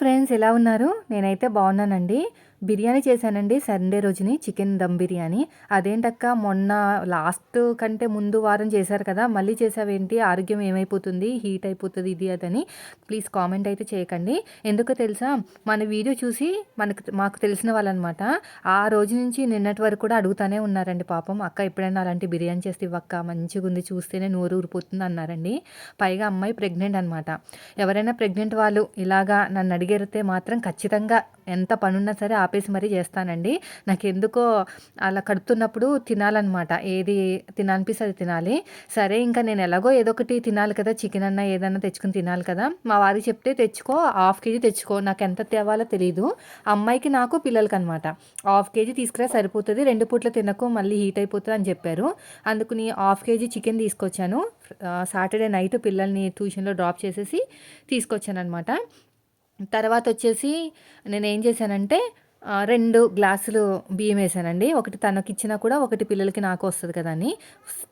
Friends ఎలా ఉన్నారు? నేనైతే బాగున్నానండి. బిర్యానీ చేశానండి సండే రోజుని చికెన్ దమ్ బిర్యానీ. అదేంటక్క మొన్న లాస్ట్ కంటే ముందు వారం చేశారు కదా మళ్ళీ చేసావేంటి ఆరోగ్యం ఏమైపోతుంది? హీట్ అయిపోతుంది ఇది అదని ప్లీజ్ కామెంట్ అయితే చేయకండి. ఎందుకో తెలుసా మన వీడియో చూసి మనకు మాకు తెలిసిన వాళ్ళనమాట. ఆ రోజు నుంచి నిన్నటి వరకు కూడా అడుగుతానే ఉన్నారండి పాపం అక్క ఎప్పుడైనా అలాంటి బిర్యానీ చేస్తే ఇవ్వక్క? మంచిగా ఉంది చూస్తేనే నోరు ఊరిపోతుంది అన్నారండి. పైగా అమ్మాయి ప్రెగ్నెంట్ అనమాట. ఎవరైనా ప్రెగ్నెంట్ వాళ్ళు ఇలాగా నన్ను అడిగితే మాత్రం ఖచ్చితంగా ఎంత పనున్నా సరే ఆపేసి మరీ చేస్తానండి. నాకు ఎందుకో అలా కడుపుతున్నప్పుడు తినాలన్నమాట. ఏది తినాలనిపిస్తే అది తినాలి. సరే ఇంకా నేను ఎలాగో ఏదో ఒకటి తినాలి కదా చికెన్ అన్న ఏదన్నా తెచ్చుకుని తినాలి కదా. మా వారికి చెప్తే తెచ్చుకో హాఫ్ కేజీ తెచ్చుకో. నాకు ఎంత తేవాలో తెలియదు అమ్మాయికి నాకు పిల్లలకి అనమాట హాఫ్ కేజీ తీసుకురా సరిపోతుంది. రెండు పూట్ల తినకు మళ్ళీ హీట్ అయిపోతుంది అని చెప్పారు. అందుకుని హాఫ్ కేజీ చికెన్ తీసుకొచ్చాను. సాటర్డే నైట్ పిల్లల్ని ట్యూషన్లో డ్రాప్ చేసేసి తీసుకొచ్చాను అనమాట తర్వాత వచ్చేసి నేను ఏం చేశానంటే రెండు గ్లాసులు బియ్యం వేసానండి. ఒకటి తనకి ఇచ్చినా కూడా ఒకటి పిల్లలకి నాకు వస్తుంది కదా అని.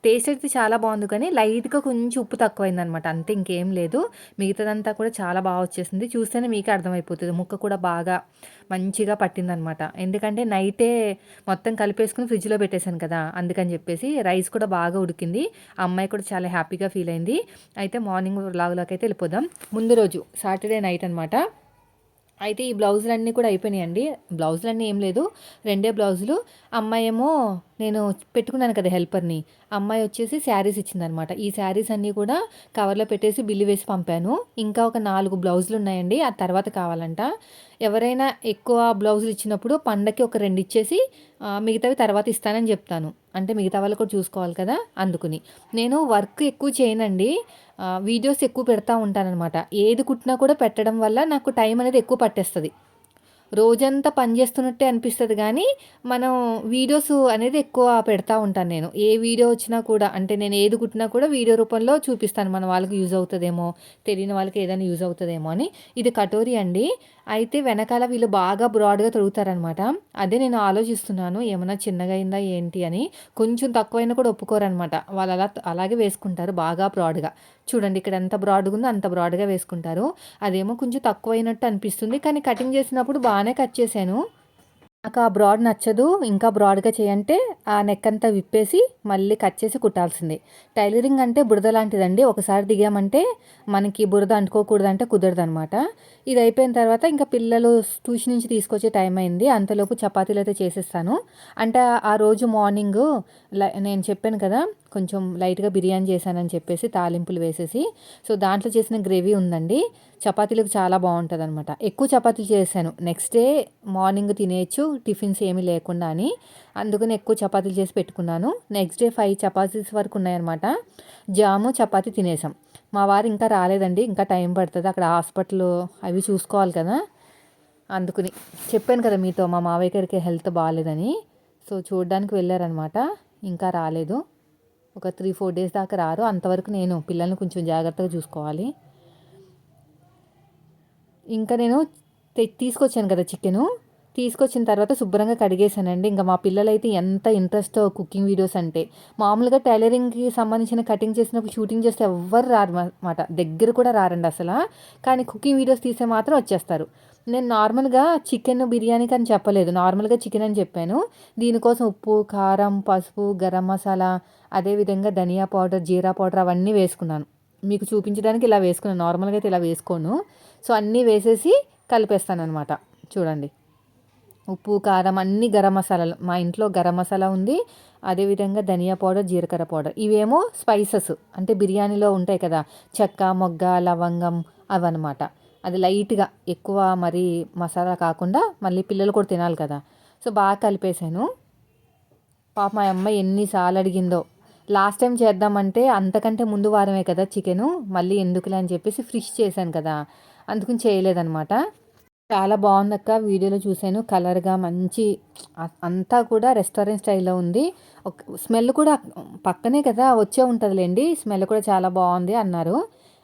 టేస్ట్ అయితే చాలా బాగుంది కానీ లైట్గా కొంచెం ఉప్పు తక్కువైంది అనమాట అంతే ఇంకేం లేదు. మిగతాదంతా కూడా చాలా బాగా వచ్చేసింది. చూస్తేనే మీకే అర్థమైపోతుంది. ముక్క కూడా బాగా మంచిగా పట్టిందనమాట. ఎందుకంటే నైటే మొత్తం కలిపేసుకుని ఫ్రిడ్జ్లో పెట్టేశాను కదా అందుకని చెప్పేసి రైస్ కూడా బాగా ఉడికింది. అమ్మాయి కూడా చాలా హ్యాపీగా ఫీల్ అయింది. అయితే మార్నింగ్ లాగులోకి అయితే వెళ్ళిపోదాం. ముందు రోజు సాటర్డే నైట్ అనమాట. అయితే ఈ బ్లౌజులన్నీ కూడా అయిపోయినాయండి. బ్లౌజులన్నీ ఏం లేదు. రెండే బ్లౌజులు. అమ్మాయి ఏమో నేను పెట్టుకున్నాను కదా హెల్పర్ని. అమ్మాయి వచ్చేసి శారీస్ ఇచ్చిందనమాట. ఈ శారీస్ అన్నీ కూడా కవర్లో పెట్టేసి బిల్లు వేసి పంపాను. ఇంకా ఒక నాలుగు బ్లౌజులు ఉన్నాయండి. ఆ తర్వాత కావాలంట. ఎవరైనా ఎక్కువ బ్లౌజులు ఇచ్చినప్పుడు పండకి ఒక రెండు ఇచ్చేసి మిగతావి తర్వాత ఇస్తానని చెప్తాను. అంటే మిగతా వాళ్ళు కూడా చూసుకోవాలి కదా అందుకుని. నేను వర్క్ ఎక్కువ చేయనండి. వీడియోస్ ఎక్కువ పెడతా ఉంటానన్నమాట. ఏది కుట్టినా కూడా పెట్టడం వల్ల నాకు టైం అనేది ఎక్కువ పట్టేస్తుంది. రోజంతా పని చేస్తున్నట్టే అనిపిస్తుంది కానీ మనం వీడియోస్ అనేది ఎక్కువ పెడతా ఉంటాను నేను. ఏ వీడియో వచ్చినా కూడా అంటే నేను ఏది కుట్టినా కూడా వీడియో రూపంలో చూపిస్తాను. మన వాళ్ళకి యూజ్ అవుతుందేమో తెలియని వాళ్ళకి ఏదైనా యూజ్ అవుతుందేమో అని. ఇది కటోరీ అండి. అయితే వెనకాల వీళ్ళు బాగా బ్రాడ్గా తొడుగుతారనమాట అదే నేను ఆలోచిస్తున్నాను ఏమైనా చిన్నగా అయిందా ఏంటి అని. కొంచెం తక్కువైనా కూడా ఒప్పుకోరనమాట వాళ్ళు అలా అలాగే వేసుకుంటారు బాగా బ్రాడ్గా చూడండి ఇక్కడ ఎంత బ్రాడ్గా ఉందో అంత బ్రాడ్గా వేసుకుంటారు. అదేమో కొంచెం తక్కువైనట్టు అనిపిస్తుంది. కానీ కటింగ్ చేసినప్పుడు బాగానే కట్ చేశాను. నాకు ఆ బ్రాడ్ నచ్చదు. ఇంకా బ్రాడ్గా చేయంటే ఆ నెక్ అంతా విప్పేసి మళ్ళీ కట్ చేసి కుట్టాల్సిందే. టైలరింగ్ అంటే బురద లాంటిదండి. ఒకసారి దిగామంటే మనకి బురద అంటుకోకూడదంటే కుదరదు అనమాట ఇది అయిపోయిన తర్వాత ఇంకా పిల్లలు ట్యూషన్ నుంచి తీసుకొచ్చే టైం అయింది. అంతలోపు చపాతీలు అయితే చేసేస్తాను. అంటే ఆ రోజు మార్నింగ్ నేను చెప్పాను కదా కొంచెం లైట్గా బిర్యానీ చేశానని చెప్పేసి తాలింపులు వేసేసి సో దాంట్లో చేసిన గ్రేవీ ఉందండి. చపాతీలకు చాలా బాగుంటుంది అనమాట ఎక్కువ చపాతీలు చేశాను. నెక్స్ట్ డే మార్నింగ్ తినేయచ్చు టిఫిన్స్ ఏమీ లేకుండా అని. అందుకని ఎక్కువ చపాతీలు చేసి పెట్టుకున్నాను. నెక్స్ట్ డే ఫైవ్ చపాతీస్ వరకు ఉన్నాయన్నమాట. జాము చపాతీ తినేసాం. మా వారు ఇంకా రాలేదండి. ఇంకా టైం పడుతుంది. అక్కడ హాస్పిటల్ అవి చూసుకోవాలి కదా. అందుకుని చెప్పాను కదా మీతో మా మావయ్య గారికి హెల్త్ బాగాలేదని సో చూడడానికి వెళ్ళారనమాట ఇంకా రాలేదు. ఒక త్రీ ఫోర్ డేస్ దాకా రారు. అంతవరకు నేను పిల్లల్ని కొంచెం జాగ్రత్తగా చూసుకోవాలి. ఇంకా నేను తీసుకొచ్చాను కదా చికెను. తీసుకొచ్చిన తర్వాత శుభ్రంగా కడిగేసానండి ఇంకా మా పిల్లలైతే ఎంత ఇంట్రెస్ట్ కుకింగ్ వీడియోస్ అంటే మామూలుగా టైలరింగ్కి సంబంధించిన కటింగ్ చేసినప్పుడు షూటింగ్ చేస్తే ఎవ్వరు రారు అన్నమాట దగ్గర కూడా రారండి అసలు. కానీ కుకింగ్ వీడియోస్ తీసే మాత్రం వచ్చేస్తారు. నేను నార్మల్గా చికెన్ బిర్యానీకి అని చెప్పలేదు. నార్మల్గా చికెన్ అని చెప్పాను. దీనికోసం ఉప్పు కారం పసుపు గరం మసాలా అదేవిధంగా ధనియా పౌడర్ జీరా పౌడర్ అవన్నీ వేసుకున్నాను. మీకు చూపించడానికి ఇలా వేసుకున్నాను నార్మల్గా అయితే ఇలా వేసుకోను. సో అన్నీ వేసేసి కలిపేస్తాను అనమాట చూడండి. ఉప్పు కారం అన్ని గరం మసాలాలు. మా ఇంట్లో గరం మసాలా ఉంది. అదేవిధంగా ధనియా పౌడర్ జీలకర్ర పౌడర్. ఇవేమో స్పైసెస్. అంటే బిర్యానీలో ఉంటాయి కదా చెక్క మొగ్గ లవంగం అవన్నమాట. అది లైట్గా ఎక్కువ మరి మసాలా కాకుండా మళ్ళీ పిల్లలు కూడా తినాలి కదా. సో బాగా కలిపేశాను. పాప మా అమ్మాయి ఎన్నిసార్లు అడిగిందో. లాస్ట్ టైం చేద్దామంటే అంతకంటే ముందు వారమే కదా చికెను. మళ్ళీ ఎందుకులే అని చెప్పేసి ఫ్రిష్ చేశాను కదా. అందుకని చేయలేదనమాట చాలా బాగుంది అక్క వీడియోలో చూశాను. కలర్గా మంచి అంతా కూడా రెస్టారెంట్ స్టైల్లో ఉంది. స్మెల్ కూడా పక్కనే కదా వచ్చే ఉంటుందిలేండి. స్మెల్ కూడా చాలా బాగుంది అన్నారు.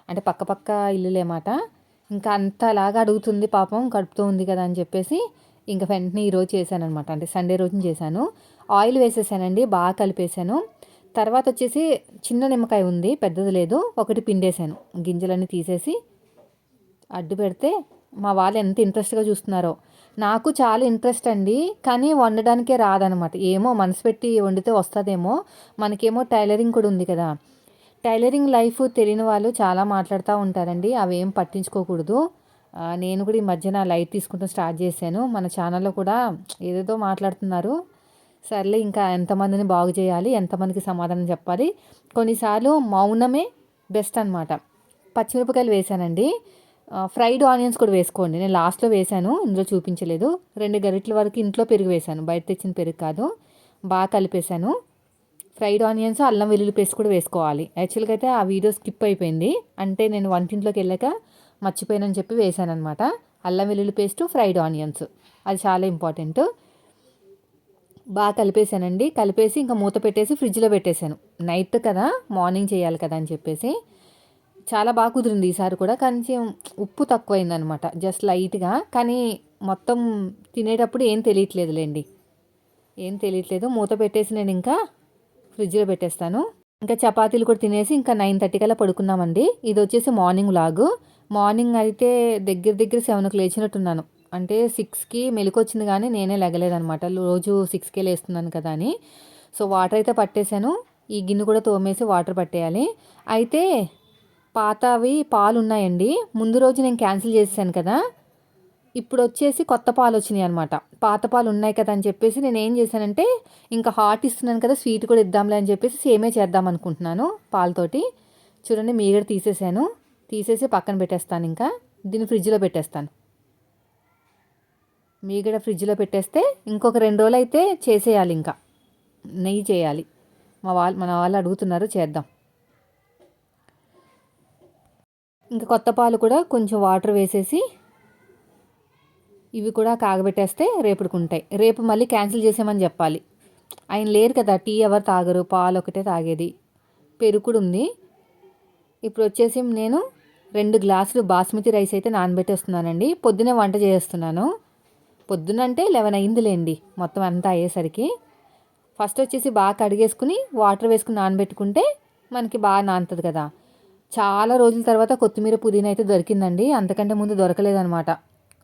అంటే పక్క పక్క ఇల్లులేమాట. ఇంకా అంతలాగా అడుగుతుంది పాపం కడుపుతో ఉంది కదా అని చెప్పేసి ఇంకా వెంటనే ఈరోజు చేశాను అనమాట అంటే సండే రోజు చేశాను. ఆయిల్ వేసేసానండి బాగా కలిపేశాను. తర్వాత వచ్చేసి చిన్న నిమ్మకాయ ఉంది పెద్దది లేదు ఒకటి పిండేశాను. గింజలన్నీ తీసేసి అడ్డు పెడితే మా వాళ్ళు ఎంత ఇంట్రెస్ట్గా చూస్తున్నారో. నాకు చాలా ఇంట్రెస్ట్ అండి కానీ వండడానికే రాదనమాట ఏమో మనసు పెట్టి వండితే వస్తుందేమో. మనకేమో టైలరింగ్ కూడా ఉంది కదా. టైలరింగ్ లైఫ్ తెలియని వాళ్ళు చాలా మాట్లాడుతూ ఉంటారండి. అవి ఏం పట్టించుకోకూడదు నేను కూడా ఈ మధ్యన లైట్ తీసుకుంటూ స్టార్ట్ చేశాను. మన ఛానల్లో కూడా ఏదేదో మాట్లాడుతున్నారు. సర్లే ఇంకా ఎంతమందిని బాగు చేయాలి ఎంతమందికి సమాధానం చెప్పాలి? కొన్నిసార్లు మౌనమే బెస్ట్ అనమాట పచ్చిమిరపకాయలు వేసానండి ఫ్రైడ్ ఆనియన్స్ కూడా వేసుకోండి. నేను లాస్ట్లో వేశాను ఇందులో చూపించలేదు. రెండు గరిటెల వరకు ఇంట్లో పెరుగు వేశాను. బయట తెచ్చిన పెరుగు కాదు. బాగా కలిపేశాను. ఫ్రైడ్ ఆనియన్స్ అల్లం వెల్లుల్లి పేస్ట్ కూడా వేసుకోవాలి. యాక్చువల్గా అయితే ఆ వీడియో స్కిప్ అయిపోయింది. అంటే నేను వంటింట్లోకి వెళ్ళాక మర్చిపోయానని చెప్పి వేసాను అనమాట అల్లం వెల్లుల్లి పేస్ట్ ఫ్రైడ్ ఆనియన్స్. అది చాలా ఇంపార్టెంట్. బాగా కలిపేశానండి. కలిపేసి ఇంకా మూత పెట్టేసి ఫ్రిడ్జ్లో పెట్టేశాను. నైట్ కదా మార్నింగ్ చేయాలి కదా అని చెప్పేసి. చాలా బాగా కుదిరింది ఈసారి కూడా. కొంచెం ఉప్పు తక్కువైందనమాట జస్ట్ లైట్గా. కానీ మొత్తం తినేటప్పుడు ఏం తెలియట్లేదులేండి. ఏం తెలియట్లేదు. మూత పెట్టేసి నేను ఇంకా ఫ్రిడ్జ్లో పెట్టేస్తాను. ఇంకా చపాతీలు కూడా తినేసి ఇంకా నైన్ థర్టీ కల్లా పడుకున్నామండి. ఇది వచ్చేసి మార్నింగ్ లాగు. మార్నింగ్ అయితే దగ్గర దగ్గర సెవెన్కి లేచినట్టున్నాను. అంటే సిక్స్కి మెలుకొచ్చింది కానీ నేనే లెగలేదనమాట రోజు సిక్స్కే లేస్తున్నాను కదా అని. సో వాటర్ అయితే పట్టేశాను. ఈ గిన్నె కూడా తోమేసి వాటర్ పట్టేయాలి. అయితే పాతవి పాలు ఉన్నాయండి ముందు రోజు నేను క్యాన్సిల్ చేసేసాను కదా. ఇప్పుడు వచ్చేసి కొత్త పాలు వచ్చినాయి అనమాట పాత పాలు ఉన్నాయి కదా అని చెప్పేసి నేను ఏం చేశానంటే ఇంకా హాట్ ఇస్తున్నాను కదా స్వీట్ కూడా ఇద్దాంలే అని చెప్పేసి సేమే చేద్దాం అనుకుంటున్నాను పాలతోటి. చూడండి మీగడ తీసేసాను. తీసేసి పక్కన పెట్టేస్తాను ఇంకా. దీన్ని ఫ్రిడ్జ్లో పెట్టేస్తాను. మీగడ ఫ్రిడ్జ్లో పెట్టేస్తే ఇంకొక రెండు రోజులు అయితే చేసేయాలి ఇంకా. నెయ్యి చేయాలి. మా వాళ్ళు మన వాళ్ళు అడుగుతున్నారు చేద్దాం. ఇంకా కొత్త పాలు కూడా కొంచెం వాటర్ వేసేసి ఇవి కూడా కాగబెట్టేస్తే రేపటికి ఉంటాయి రేపు మళ్ళీ క్యాన్సిల్ చేసామని చెప్పాలి. ఆయన లేరు కదా టీ ఎవరు తాగరు పాలు ఒకటే తాగేది. పెరుగుడు ఉంది ఇప్పుడు వచ్చేసి నేను రెండు గ్లాసులు బాస్మతి రైస్ అయితే నానబెట్టేస్తున్నానండి పొద్దునే వంట చేస్తున్నాను. పొద్దునంటే లెవెన్ అయిందిలేండి మొత్తం అంతా అయ్యేసరికి. ఫస్ట్ వచ్చేసి బాగా కడిగేసుకుని వాటర్ వేసుకుని నానబెట్టుకుంటే మనకి బాగా నానుతుంది కదా. చాలా రోజుల తర్వాత కొత్తిమీర పుదీనా అయితే దొరికిందండి. అంతకంటే ముందు దొరకలేదనమాట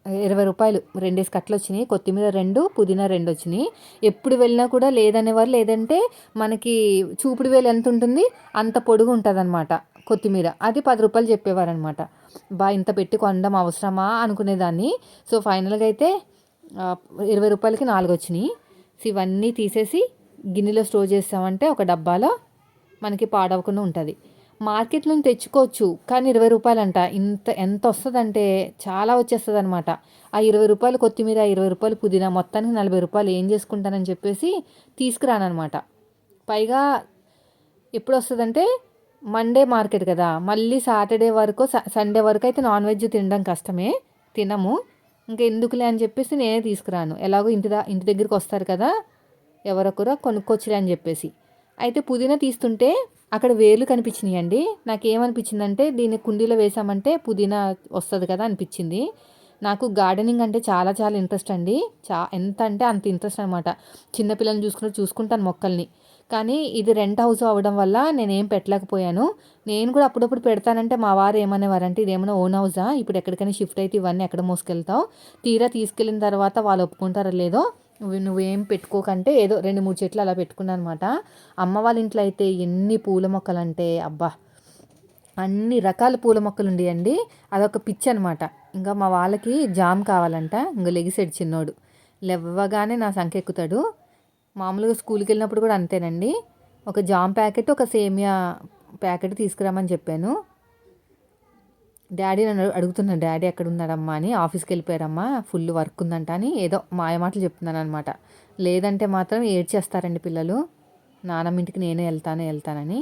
ఇరవై రూపాయలు. రెండేసి కట్టలు వచ్చినాయి. కొత్తిమీర రెండు పుదీనా రెండు వచ్చినాయి. ఎప్పుడు వెళ్ళినా కూడా లేదనేవారు లేదంటే మనకి చూపుడు వేలు ఎంత ఉంటుంది? అంత పొడుగు ఉంటుంది కొత్తిమీర. అది పది రూపాయలు చెప్పేవారు అనమాట బా ఇంత పెట్టి కొనడం అవసరమా అనుకునేదాన్ని. సో ఫైనల్గా అయితే ఇరవై రూపాయలకి నాలుగు వచ్చినాయి. సో ఇవన్నీ తీసేసి గిన్నెలో స్టోర్ చేస్తామంటే ఒక డబ్బాలో మనకి పాడవకుండా ఉంటుంది. మార్కెట్ నుంచి తెచ్చుకోవచ్చు. కానీ ఇరవై రూపాయలంట. ఇంత ఎంత వస్తుందంటే చాలా వచ్చేస్తుంది అనమాట ఆ ఇరవై రూపాయలు కొత్తిమీర ఇరవై రూపాయలు పుదీనా మొత్తానికి నలభై రూపాయలు ఏం చేసుకుంటానని చెప్పేసి తీసుకురానమాట పైగా ఎప్పుడు వస్తుందంటే మండే మార్కెట్ కదా. మళ్ళీ సాటర్డే వరకు స- సండే వరకు అయితే నాన్ వెజ్ తినడం కష్టమే. తినము. ఇంకా ఎందుకులే అని చెప్పేసి నేనే తీసుకురాను. ఎలాగో ఇంటి దా ఇంటి దగ్గరికి వస్తారు కదా. ఎవరొకరు కొనుక్కొచ్చులే అని చెప్పేసి. అయితే పుదీనా తీస్తుంటే అక్కడ వేర్లు కనిపించినాయి అండి నాకేమనిపించిందంటే దీన్ని కుండీలో వేసామంటే పుదీనా వస్తుంది కదా అనిపించింది. నాకు గార్డెనింగ్ అంటే చాలా చాలా ఇంట్రెస్ట్ అండి. చా ఎంత అంటే అంత ఇంట్రెస్ట్ అనమాట చిన్నపిల్లల్ని చూసుకుంటూ చూసుకుంటాను మొక్కల్ని. కానీ ఇది రెంట్ హౌస్ అవ్వడం వల్ల నేనేం పెట్టలేకపోయాను. నేను కూడా అప్పుడప్పుడు పెడతానంటే మా వారు ఏమనేవారంటే ఇదేమైనా ఓన్ హౌసా? ఇప్పుడు ఎక్కడికైనా షిఫ్ట్ అయితే ఇవన్నీ ఎక్కడ మోసుకెళ్తావు? తీరా తీసుకెళ్ళిన తర్వాత వాళ్ళు ఒప్పుకుంటారో లేదో నువ్వు నువ్వేం పెట్టుకోకంటే ఏదో రెండు మూడు చెట్లు అలా పెట్టుకున్నాను అనమాట అమ్మ వాళ్ళ ఇంట్లో అయితే ఎన్ని పూల మొక్కలు అంటే అబ్బా! అన్ని రకాల పూల మొక్కలు ఉండేయండి. అదొక పిచ్చి అనమాట ఇంకా మా వాళ్ళకి జామ్ కావాలంట. ఇంకా లెగిసాడు చిన్నోడు. లెవ్వగానే నా సంఖ్య ఎక్కుతాడు. మామూలుగా స్కూల్కి వెళ్ళినప్పుడు కూడా అంతేనండి. ఒక జామ్ ప్యాకెట్ ఒక సేమియా ప్యాకెట్ తీసుకురామని చెప్పాను. డాడీ నన్ను అడుగుతున్నాను డాడీ ఎక్కడ ఉన్నాడమ్మా అని ఆఫీస్కి వెళ్ళిపోయారమ్మా ఫుల్ వర్క్ ఉందంట అని ఏదో మాయ మాటలు చెప్తున్నాను అనమాట లేదంటే మాత్రం ఏడ్చేస్తారండి పిల్లలు. నానమ్మ ఇంటికి నేనే వెళ్తాను వెళ్తానని.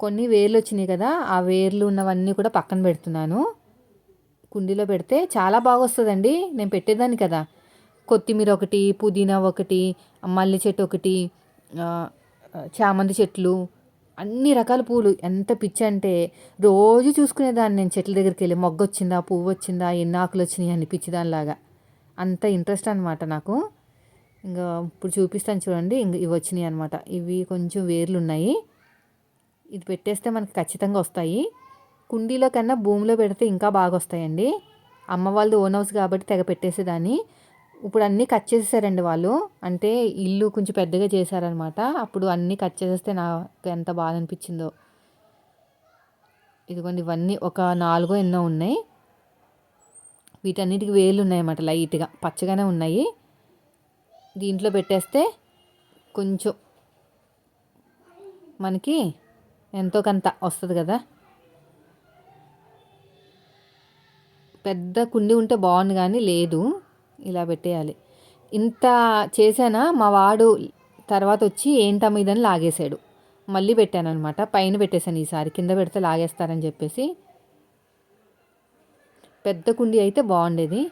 కొన్ని వేర్లు వచ్చినాయి కదా ఆ వేర్లు ఉన్నవన్నీ కూడా పక్కన పెడుతున్నాను. కుండీలో పెడితే చాలా బాగా వస్తుందండి నేను పెట్టేదాన్ని కదా. కొత్తిమీర ఒకటి పుదీనా ఒకటి మల్లె చెట్టు ఒకటి చామంతి చెట్లు అన్ని రకాల పూలు. ఎంత పిచ్చి అంటే రోజు చూసుకునేదాన్ని నేను చెట్ల దగ్గరికి వెళ్ళి మొగ్గ వచ్చిందా పువ్వు వచ్చిందా ఎన్ని ఆకులు వచ్చినాయి అని పిచ్చిదానిలాగా అంత ఇంట్రెస్ట్ అనమాట నాకు. ఇంకా ఇప్పుడు చూపిస్తాను చూడండి ఇంక ఇవి వచ్చినాయి అనమాట ఇవి కొంచెం వేర్లు ఉన్నాయి ఇది పెట్టేస్తే మనకి ఖచ్చితంగా వస్తాయి. కుండీలో కన్నా భూమిలో పెడితే ఇంకా బాగా వస్తాయండి అమ్మ వాళ్ళది ఓన్ హౌస్ కాబట్టి తెగ పెట్టేసేదాన్ని. ఇప్పుడు అన్నీ కట్ చేసేసారండి వాళ్ళు. అంటే ఇల్లు కొంచెం పెద్దగా చేశారనమాట అప్పుడు అన్నీ కట్ చేసేస్తే నాకు ఎంత బాధ అనిపించిందో. ఇదిగోండి ఇవన్నీ ఒక నాలుగో ఎన్నో ఉన్నాయి. వీటన్నిటికి వేలు ఉన్నాయన్నమాట లైట్గా పచ్చగానే ఉన్నాయి. దీంట్లో పెట్టేస్తే కొంచెం మనకి ఎంతో కొంత వస్తుంది కదా. పెద్ద కుండి ఉంటే బాగుంది కానీ లేదు. ఇలా పెట్టేయాలి. ఇంత చేశానా? మా వాడు తర్వాత వచ్చి ఏంటమ్మ ఇదని లాగేశాడు. మళ్ళీ పెట్టాను అనమాట పైన పెట్టేశాను ఈసారి. కింద పెడితే లాగేస్తారని చెప్పేసి. పెద్ద కుండి అయితే బాగుండేది.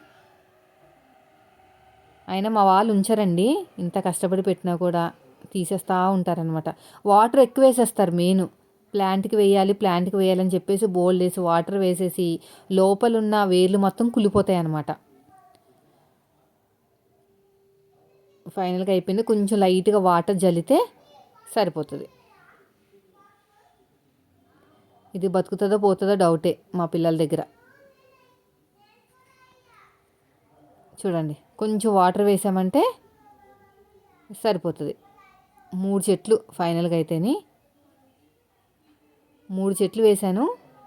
అయినా మా వాళ్ళు ఉంచారండి. ఇంత కష్టపడి పెట్టినా కూడా తీసేస్తూ ఉంటారనమాట వాటర్ ఎక్కువ వేసేస్తారు మెయిన్. ప్లాంట్కి వేయాలి ప్లాంట్కి వేయాలని చెప్పేసి బోల్డ్ వేసి వాటర్ వేసేసి లోపల ఉన్న వేర్లు మొత్తం కులిపోతాయి అనమాట ఫైనల్గా అయిపోయింది. కొంచెం లైట్గా వాటర్ జల్లితే సరిపోతుంది. ఇది బతుకుతుందో పోతుందో డౌటే మా పిల్లల దగ్గర. చూడండి కొంచెం వాటర్ వేసామంటే సరిపోతుంది. మూడు చెట్లు ఫైనల్గా అయితేని. మూడు చెట్లు వేశాను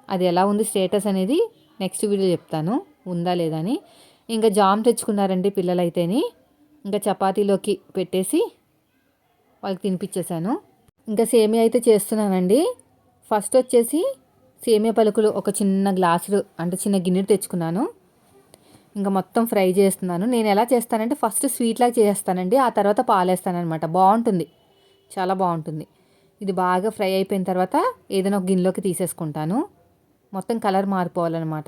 అది ఎలా ఉంది స్టేటస్ అనేది నెక్స్ట్ వీడియో చెప్తాను. ఉందా లేదా అని. ఇంకా జామ్ తెచ్చుకున్నారండి పిల్లలు ఇంకా చపాతీలోకి పెట్టేసి వాళ్ళకి తినిపించేశాను ఇంకా సేమియా అయితే చేస్తున్నానండి. ఫస్ట్ వచ్చేసి సేమియా పలుకులు ఒక చిన్న గ్లాసులు అంటే చిన్న గిన్నె తెచ్చుకున్నాను. ఇంకా మొత్తం ఫ్రై చేస్తున్నాను. నేను ఎలా చేస్తానంటే ఫస్ట్ స్వీట్లాగా చేస్తానండి. ఆ తర్వాత పాలేస్తానమాట బాగుంటుంది. చాలా బాగుంటుంది. ఇది బాగా ఫ్రై అయిపోయిన తర్వాత ఏదైనా ఒక గిన్నెలోకి తీసేసుకుంటాను. మొత్తం కలర్ మారిపోవాలన్నమాట.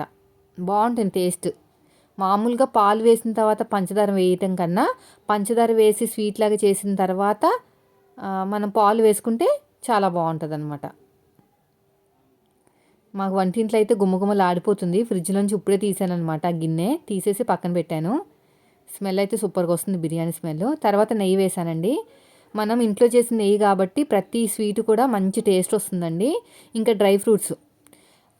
బాగుంటుంది టేస్ట్. మామూలుగా పాలు వేసిన తర్వాత పంచదార వేయటం కన్నా పంచదార వేసి స్వీట్ లాగా చేసిన తర్వాత మనం పాలు వేసుకుంటే చాలా బాగుంటుంది అనమాట మాకు వంటింట్లో అయితే గుమ్మగుమ్మలు ఆడిపోతుంది. ఫ్రిడ్జ్లోంచి ఇప్పుడే తీసాను అనమాట గిన్నె. తీసేసి పక్కన పెట్టాను. స్మెల్ అయితే సూపర్గా వస్తుంది బిర్యానీ స్మెల్. తర్వాత నెయ్యి వేసానండి. మనం ఇంట్లో చేసిన నెయ్యి కాబట్టి ప్రతి స్వీట్ కూడా మంచి టేస్ట్ వస్తుందండి. ఇంకా డ్రై ఫ్రూట్స్.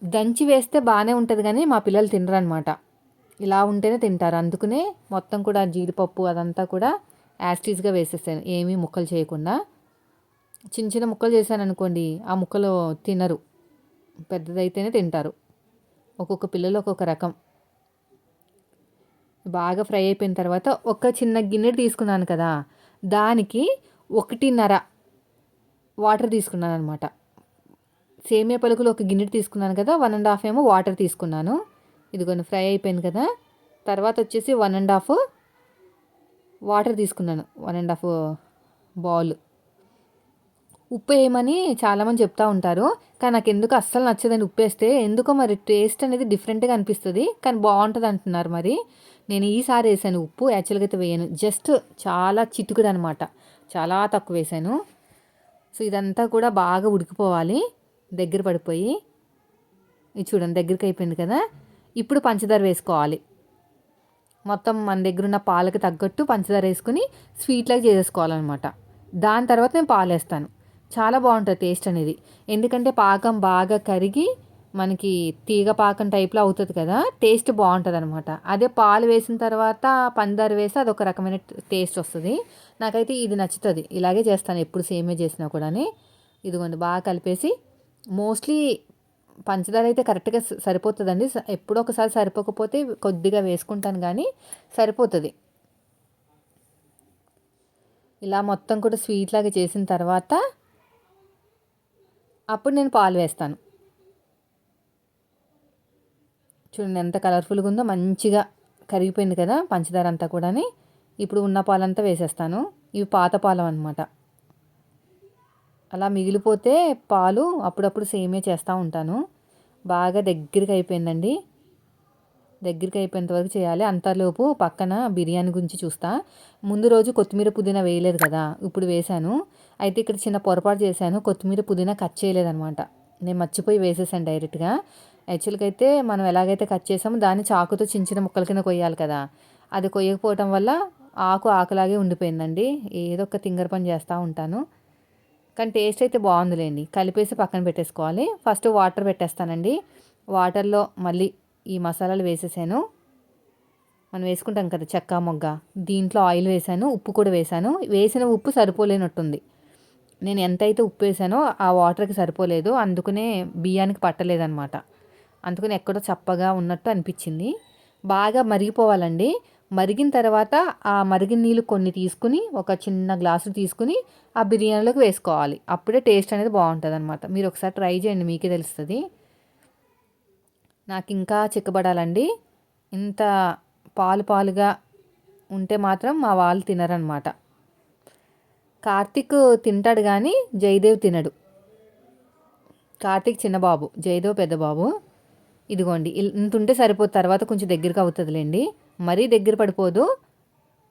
దంచి వేస్తే బాగానే ఉంటుంది కానీ మా పిల్లలు తినరు అనమాట ఇలా ఉంటేనే తింటారు. అందుకనే మొత్తం కూడా జీడిపప్పు అదంతా కూడా యాస్టీస్గా వేసేసాను. ఏమీ ముక్కలు చేయకుండా. చిన్న చిన్న ముక్కలు చేశాను అనుకోండి ఆ ముక్కలు తినరు. పెద్దదైతేనే తింటారు. ఒక్కొక్క పిల్లలు ఒక్కొక్క రకం. బాగా ఫ్రై అయిపోయిన తర్వాత ఒక చిన్న గిన్నె తీసుకున్నాను కదా దానికి ఒకటిన్నర వాటర్ తీసుకున్నాను అనమాట సేమియా పలుకులు ఒక గిన్నె తీసుకున్నాను కదా వన్ అండ్ హాఫ్ ఏమో వాటర్ తీసుకున్నాను. ఇదిగోండి ఫ్రై అయిపోయింది కదా. తర్వాత వచ్చేసి వన్ అండ్ హాఫ్ వాటర్ తీసుకున్నాను. One and half bowl. ఉప్పు వేయమని చాలామంది చెప్తూ ఉంటారు. కానీ నాకు ఎందుకు అస్సలు నచ్చదని ఉప్పు వేస్తే ఎందుకో మరి టేస్ట్ అనేది డిఫరెంట్గా అనిపిస్తుంది. కానీ బాగుంటుంది అంటున్నారు మరి. నేను ఈసారి వేసాను ఉప్పు. యాక్చువల్గా అయితే వేయను. జస్ట్ చాలా చిటుకుడు అనమాట చాలా తక్కువ వేసాను. సో ఇదంతా కూడా బాగా ఉడికిపోవాలి. దగ్గర పడిపోయి. ఇది చూడండి దగ్గరికి అయిపోయింది కదా. ఇప్పుడు పంచదార వేసుకోవాలి. మొత్తం మన దగ్గర ఉన్న పాలకి తగ్గట్టు పంచదార వేసుకుని స్వీట్లాగా చేసేసుకోవాలన్నమాట. దాని తర్వాత నేను పాలు వేస్తాను. చాలా బాగుంటుంది టేస్ట్ అనేది. ఎందుకంటే పాకం బాగా కరిగి మనకి తీగ పాకం టైప్లో అవుతుంది కదా టేస్ట్ బాగుంటుంది అనమాట అదే పాలు వేసిన తర్వాత పందారు వేసి అదొక రకమైన టేస్ట్ వస్తుంది. నాకైతే ఇది నచ్చుతుంది. ఇలాగే చేస్తాను. ఎప్పుడు సేమే చేసినా కూడా ఇదిగోండి బాగా కలిపేసి మోస్ట్లీ పంచదార అయితే కరెక్ట్గా సరిపోతుందండి. ఎప్పుడో ఒకసారి సరిపోకపోతే కొద్దిగా వేసుకుంటాను కానీ సరిపోతుంది. ఇలా మొత్తం కూడా స్వీట్ లాగా చేసిన తర్వాత అప్పుడు నేను పాలు వేస్తాను. చూడండి ఎంత కలర్ఫుల్గా ఉందో మంచిగా కరిగిపోయింది కదా పంచదార అంతా కూడా ఇప్పుడు ఉన్న పాలంతా వేసేస్తాను. ఇవి పాత పాలం అనమాట అలా మిగిలిపోతే పాలు అప్పుడప్పుడు సేమే చేస్తూ ఉంటాను. బాగా దగ్గరికి అయిపోయిందండి దగ్గరికి అయిపోయేంత వరకు చేయాలి. అంతలోపు పక్కన బిర్యానీ గురించి చూస్తా. ముందు రోజు కొత్తిమీర పుదీనా వేయలేదు కదా ఇప్పుడు వేశాను. అయితే ఇక్కడ చిన్న పొరపాటు చేశాను. కొత్తిమీర పుదీనా కట్ చేయలేదనమాట నేను మర్చిపోయి వేసేసాను డైరెక్ట్గా. యాక్చువల్గా అయితే మనం ఎలాగైతే కట్ చేసామో దాన్ని చాకుతో చిన్న చిన్న ముక్కల కింద కొయ్యాలి కదా. అది కొయ్యకపోవటం వల్ల ఆకు ఆకులాగే ఉండిపోయిందండి. ఏదో ఒక తింగర పని చేస్తూ ఉంటాను. కానీ టేస్ట్ అయితే బాగుందిలేండి. కలిపేసి పక్కన పెట్టేసుకోవాలి. ఫస్ట్ వాటర్ పెట్టేస్తానండి. వాటర్లో మళ్ళీ ఈ మసాలాలు వేసేసాను. మనం వేసుకుంటాం కదా చెక్క మొగ్గ. దీంట్లో ఆయిల్ వేసాను ఉప్పు కూడా వేసాను. వేసిన ఉప్పు సరిపోలేనట్టుంది. నేను ఎంతైతే ఉప్పు వేసానో ఆ వాటర్కి సరిపోలేదు. అందుకనే బియ్యానికి పట్టలేదనమాట అందుకని ఎక్కడో చప్పగా ఉన్నట్టు అనిపించింది. బాగా మరిగిపోవాలండి. మరిగిన తర్వాత ఆ మరిగిన నీళ్ళు కొన్ని తీసుకుని ఒక చిన్న గ్లాసు తీసుకుని ఆ బిర్యానీలోకి వేసుకోవాలి. అప్పుడే టేస్ట్ అనేది బాగుంటుంది అనమాట మీరు ఒకసారి ట్రై చేయండి మీకే తెలుస్తుంది. నాకు ఇంకా చిక్కబడాలండి. ఇంత పాలు పాలుగా ఉంటే మాత్రం మా వాళ్ళు తినరనమాట కార్తిక్ తింటాడు కానీ జయదేవ్ తినడు. కార్తిక్ చిన్నబాబు జయదేవ్ పెద్దబాబు. ఇదిగోండి ఇంత ఉంటే సరిపోతుంది తర్వాత కొంచెం దగ్గరికి అవుతుందిలేండి. మరీ దగ్గర పడిపోదు.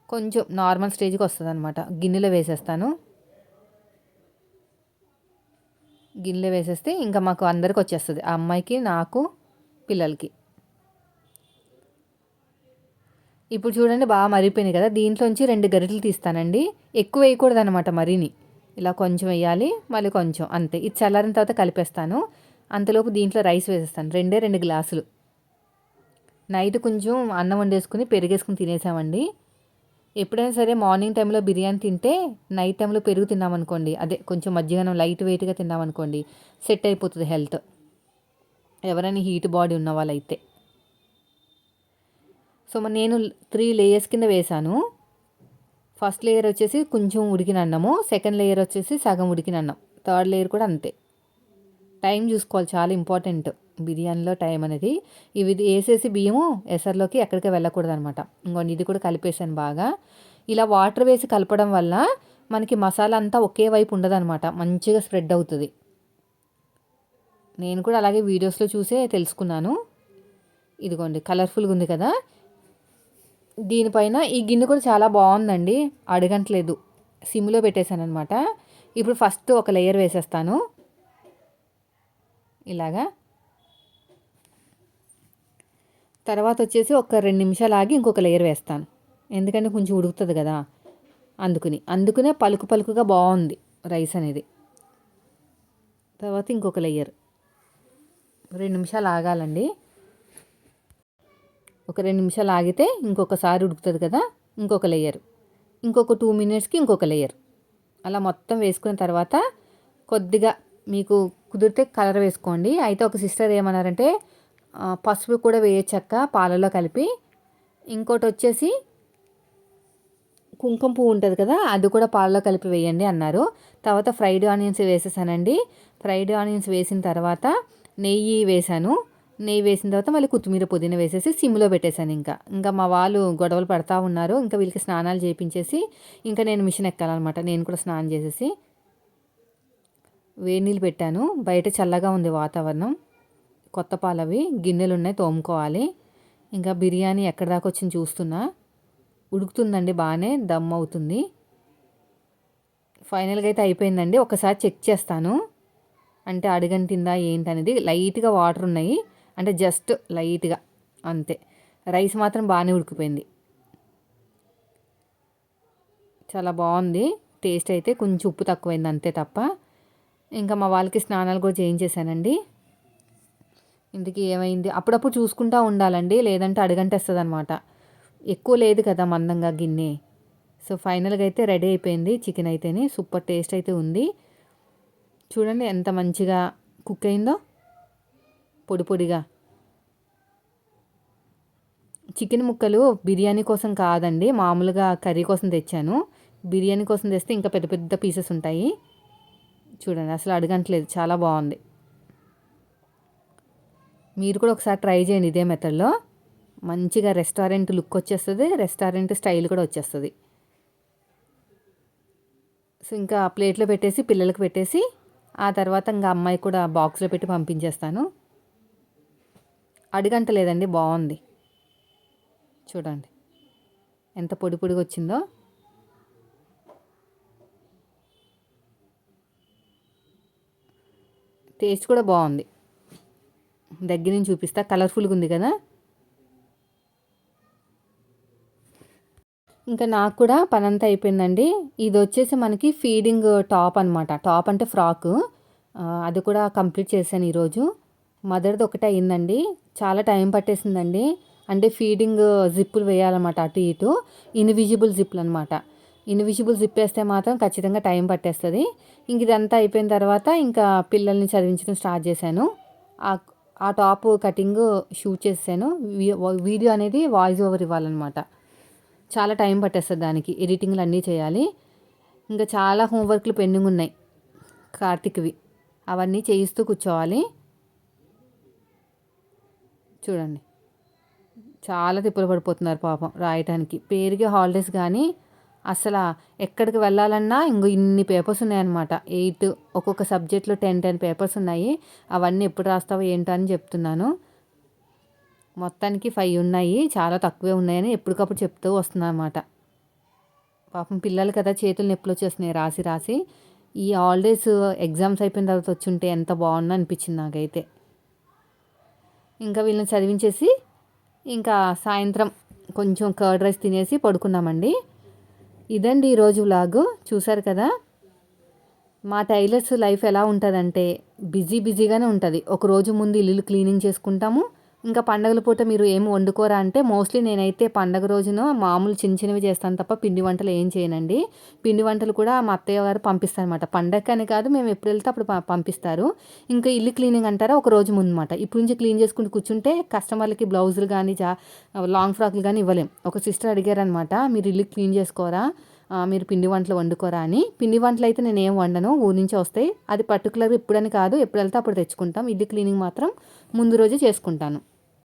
కొంచెం నార్మల్ స్టేజ్కి వస్తుంది అనమాట గిన్నెలో వేసేస్తాను. గిన్నెలో వేసేస్తే ఇంకా మాకు అందరికి వచ్చేస్తుంది. ఆ అమ్మాయికి నాకు పిల్లలకి. ఇప్పుడు చూడండి బాగా మరిగిపోయినాయి కదా. దీంట్లోంచి రెండు గరిటెలు తీస్తానండి. ఎక్కువ వేయకూడదు అనమాట మరిని. ఇలా కొంచెం వేయాలి మళ్ళీ కొంచెం అంతే. ఇది చల్లారిన తర్వాత కలిపేస్తాను. అంతలోపు దీంట్లో రైస్ వేసేస్తాను. రెండే రెండు గ్లాసులు. నైట్ కొంచెం అన్నం వండేసుకుని పెరిగేసుకుని తినేసామండి. ఎప్పుడైనా సరే మార్నింగ్ టైంలో బిర్యానీ తింటే నైట్ టైంలో పెరుగు తిన్నామనుకోండి అదే కొంచెం మజ్జిగనం లైట్ వెయిట్గా తిన్నామనుకోండి సెట్ అయిపోతుంది హెల్త్. ఎవరైనా హీట్ బాడీ ఉన్న వాళ్ళైతే. సో నేను త్రీ లేయర్స్ కింద వేశాను ఫస్ట్ లేయర్ వచ్చేసి కొంచెం ఉడికిన అన్నము సెకండ్ లేయర్ వచ్చేసి సగం ఉడికిన అన్నం థర్డ్ లేయర్ కూడా అంతే. టైం చూసుకోవాలి చాలా ఇంపార్టెంట్. బిర్యానీలో టైం అనేది ఇవి వేసేసి బియ్యము ఎసర్లోకి ఎక్కడికి వెళ్ళకూడదు అనమాట ఇంకోండి ఇది కూడా కలిపేసాను బాగా. ఇలా వాటర్ వేసి కలపడం వల్ల మనకి మసాలా అంతా ఒకే వైపు ఉండదన్నమాట మంచిగా స్ప్రెడ్ అవుతుంది. నేను కూడా అలాగే వీడియోస్లో చూసే తెలుసుకున్నాను. ఇదిగోండి కలర్ఫుల్గా ఉంది కదా. దీనిపైన ఈ గిన్నె కూడా చాలా బాగుందండి. అడగట్లేదు. సిమ్లో పెట్టేశాను అనమాట ఇప్పుడు ఫస్ట్ ఒక లేయర్ వేసేస్తాను. ఇలాగా. తర్వాత వచ్చేసి ఒక రెండు నిమిషాలు ఆగి ఇంకొక లేయర్ వేస్తాను. ఎందుకంటే కొంచెం ఉడుకుతుంది కదా అందుకుని. అందుకునే పలుకు పలుకుగా బాగుంది రైస్ అనేది. తర్వాత ఇంకొక లేయర్ రెండు నిమిషాలు ఆగాలండి. ఒక రెండు నిమిషాలు ఆగితే ఇంకొకసారి ఉడుకుతుంది కదా ఇంకొక లేయర్ ఇంకొక టూ మినిట్స్కి ఇంకొక లేయర్ అలా మొత్తం వేసుకున్న తర్వాత కొద్దిగా మీకు కుదిరితే కలర్ వేసుకోండి. అయితే ఒక సిస్టర్ ఏమన్నారంటే పసుపు కూడా వేయచ్చక్క పాలలో కలిపి. ఇంకోటి వచ్చేసి కుంకుమ పువ్వు ఉంటుంది కదా అది కూడా పాలలో కలిపి వేయండి అన్నారు. తర్వాత ఫ్రైడ్ ఆనియన్స్ వేసేసానండి. ఫ్రైడ్ ఆనియన్స్ వేసిన తర్వాత నెయ్యి వేసాను. నెయ్యి వేసిన తర్వాత మళ్ళీ కొత్తిమీర పుదీనా వేసేసి సిమ్లో పెట్టేశాను ఇంకా. ఇంకా మా వాళ్ళు గొడవలు పడతా ఉన్నారు. ఇంకా వీళ్ళకి స్నానాలు చేయించేసి ఇంకా నేను మిషన్ ఎక్కాలన్నమాట. నేను కూడా స్నానం చేసేసి వేడి నీళ్ళు పెట్టాను. బయట చల్లగా ఉంది వాతావరణం. కొత్త పాలవి గిన్నెలు ఉన్నాయి తోముకోవాలి. ఇంకా బిర్యానీ ఎక్కడి దాకా వచ్చింది చూస్తున్నా. ఉడుకుతుందండి బాగానే దమ్ అవుతుంది. ఫైనల్గా అయితే అయిపోయిందండి. ఒకసారి చెక్ చేస్తాను. అంటే అడుగంటిందా ఏంటనేది లైట్గా వాటర్ ఉన్నాయి. అంటే జస్ట్ లైట్గా అంతే. రైస్ మాత్రం బాగానే ఉడికిపోయింది. చాలా బాగుంది. టేస్ట్ అయితే కొంచెం ఉప్పు తక్కువైంది అంతే తప్ప. ఇంకా మా వాళ్ళకి స్నానాలు కూడా చేయించేసానండి ఇందుకు ఏమైంది? అప్పుడప్పుడు చూసుకుంటూ ఉండాలండి లేదంటే అడుగంటేస్తుంది అనమాట ఎక్కువ లేదు కదా మందంగా గిన్నె. సో ఫైనల్గా అయితే రెడీ అయిపోయింది చికెన్ అయితేనే. సూపర్ టేస్ట్ అయితే ఉంది. చూడండి ఎంత మంచిగా కుక్ అయిందో. పొడి పొడిగా. చికెన్ ముక్కలు బిర్యానీ కోసం కాదండి మామూలుగా కర్రీ కోసం తెచ్చాను. బిర్యానీ కోసం తెస్తే ఇంకా పెద్ద పెద్ద పీసెస్ ఉంటాయి. చూడండి అసలు అడగట్లేదు. చాలా బాగుంది. మీరు కూడా ఒకసారి ట్రై చేయండి ఇదే మెథడ్లో. మంచిగా రెస్టారెంట్ లుక్ వచ్చేస్తుంది రెస్టారెంట్ స్టైల్ కూడా వచ్చేస్తుంది. సో ఇంకా ప్లేట్లో పెట్టేసి పిల్లలకు పెట్టేసి ఆ తర్వాత ఇంకా అమ్మాయి కూడా బాక్స్లో పెట్టి పంపించేస్తాను. అడిగంట లేదండి బాగుంది. చూడండి ఎంత పొడి పొడిగా వచ్చిందో. టేస్ట్ కూడా బాగుంది. దగ్గర నుంచి చూపిస్తా. కలర్ఫుల్గా ఉంది కదా? ఇంకా నాకు కూడా పని అంతా అయిపోయిందండి. ఇది వచ్చేసి మనకి ఫీడింగ్ టాప్ అనమాట టాప్ అంటే ఫ్రాక్. అది కూడా కంప్లీట్ చేశాను ఈరోజు. మదర్ది ఒకటే అయిందండి. చాలా టైం పట్టేసిందండి. అంటే ఫీడింగ్ జిప్పులు వేయాలన్నమాట అటు ఇటు. ఇన్విజిబుల్ జిప్పులు అనమాట ఇన్విజిబుల్ జిప్ వేస్తే మాత్రం ఖచ్చితంగా టైం పట్టేస్తుంది. ఇంక ఇదంతా అయిపోయిన తర్వాత ఇంకా పిల్లల్ని చదివించడం స్టార్ట్ చేశాను. ఆ టాప్ కటింగ్ షూట్ చేశాను వీడియో అనేది వాయిస్ ఓవర్ ఇవ్వాలన్నమాట. చాలా టైం పట్టేస్తుంది దానికి. ఎడిటింగ్లు అన్నీ చేయాలి. ఇంకా చాలా హోంవర్క్లు పెండింగ్ ఉన్నాయి కార్తిక్వి. అవన్నీ చేయిస్తూ కూర్చోవాలి. చూడండి. చాలా తిప్పలు పడిపోతున్నారు పాపం రాయటానికి. పేరుకి హాలిడేస్ కానీ అసలు ఎక్కడికి వెళ్ళాలన్నా ఇంకో ఇన్ని పేపర్స్ ఉన్నాయన్నమాట. ఎయిట్ ఒక్కొక్క సబ్జెక్ట్లో టెన్ టెన్ పేపర్స్ ఉన్నాయి. అవన్నీ ఎప్పుడు రాస్తావో ఏంటో అని చెప్తున్నాను. మొత్తానికి ఫైవ్ ఉన్నాయి. చాలా తక్కువే ఉన్నాయని ఎప్పటికప్పుడు చెప్తూ వస్తున్నా పాపం పిల్లలు కదా చేతులు నొప్పులు వచ్చేస్తున్నాయి రాసి రాసి. ఈ హాలిడేస్ ఎగ్జామ్స్ అయిపోయిన తర్వాత వచ్చుంటే ఎంత బాగుందో అనిపించింది నాకైతే. ఇంకా వీళ్ళని చదివించేసి ఇంకా సాయంత్రం కొంచెం కర్డ్ రైస్ తినేసి పడుకున్నామండి. ఇదండి ఈరోజు వ్లాగ్ చూసారు కదా? మా టైలర్స్ లైఫ్ ఎలా ఉంటుందంటే బిజీ బిజీగానే ఉంటుంది. ఒక రోజు ముందు ఇల్లు క్లీనింగ్ చేసుకుంటాము ఇంకా పండగల పూట మీరు ఏమి వండుకోరా అంటే మోస్ట్లీ నేనైతే పండగ రోజున మామూలు చిన్న చిన్నవి చేస్తాను తప్ప పిండి వంటలు ఏం చేయనండి. పిండి వంటలు కూడా మా అత్తయ్య గారు పంపిస్తారు అనమాట పండగ అని కాదు మేము ఎప్పుడు వెళ్తే అప్పుడు పంపిస్తారు. ఇంకా ఇల్లు క్లీనింగ్ అంటారా ఒక రోజు ముందు అనమాట ఇప్పుడు నుంచి క్లీన్ చేసుకుంటూ కూర్చుంటే కస్టమర్లకి బ్లౌజులు కానీ జా లాంగ్ ఫ్రాక్లు కానీ ఇవ్వలేం. ఒక సిస్టర్ అడిగారనమాట మీరు ఇల్లు క్లీన్ చేసుకోరా? మీరు పిండి వంటలు వండుకోరా? అని. పిండి వంటలు అయితే నేను ఏం వండను ఊరి నుంచి వస్తాయి. అది పర్టికులర్ ఇప్పుడని కాదు ఎప్పుడు వెళ్తే అప్పుడు తెచ్చుకుంటాం. ఇల్లు క్లీనింగ్ మాత్రం ముందు రోజే చేసుకుంటాను.